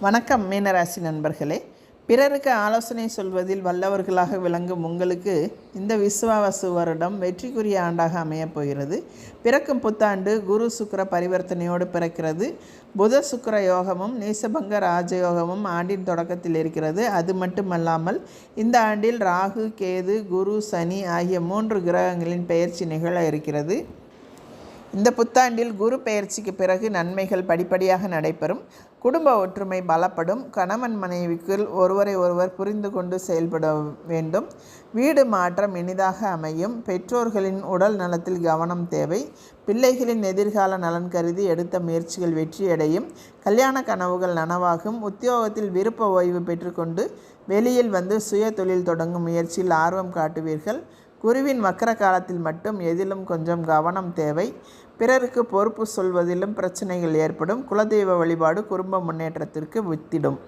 வணக்கம் மீனராசி நண்பர்களே. பிறருக்கு ஆலோசனை சொல்வதில் வல்லவர்களாக விளங்கும் உங்களுக்கு இந்த விஸ்வாவசு வருடம் வெற்றிக்குரிய ஆண்டாக அமையப் போகிறது. பிறக்கும் புத்தாண்டு குரு சுக்கர பரிவர்த்தனையோடு பிறக்கிறது. புத சுக்கர யோகமும் நீசபங்க ராஜயோகமும் ஆண்டின் தொடக்கத்தில் இருக்கிறது. அது மட்டுமல்லாமல் இந்த ஆண்டில் ராகு கேது குரு சனி ஆகிய மூன்று கிரகங்களின் பெயர்ச்சி நிகழ இருக்கிறது. இந்த புத்தாண்டில் குரு பெயர்ச்சிக்கு பிறகு நன்மைகள் படிப்படியாக நடைபெறும். குடும்ப ஒற்றுமை பலப்படும். கணவன் மனைவிக்குள் ஒருவரை ஒருவர் புரிந்து கொண்டு செயல்பட வேண்டும். வீடு மாற்றம் இனிதாக அமையும். பெற்றோர்களின் உடல் நலத்தில் கவனம் தேவை. பிள்ளைகளின் எதிர்கால நலன் கருதி எடுத்த முயற்சிகள் வெற்றியடையும். கல்யாண கனவுகள் நனவாகும். உத்தியோகத்தில் விருப்ப ஓய்வு பெற்றுக்கொண்டு வெளியில் வந்து சுய தொழில் தொடங்கும் முயற்சியில் ஆர்வம் காட்டுவீர்கள். குருவின் வக்கர காலத்தில் மட்டும் எதிலும் கொஞ்சம் கவனம் தேவை. பிறருக்கு பொறுப்பு சொல்வதிலும் பிரச்சனைகள் ஏற்படும். குலதெய்வ வழிபாடு குடும்ப முன்னேற்றத்திற்கு வித்திடும்.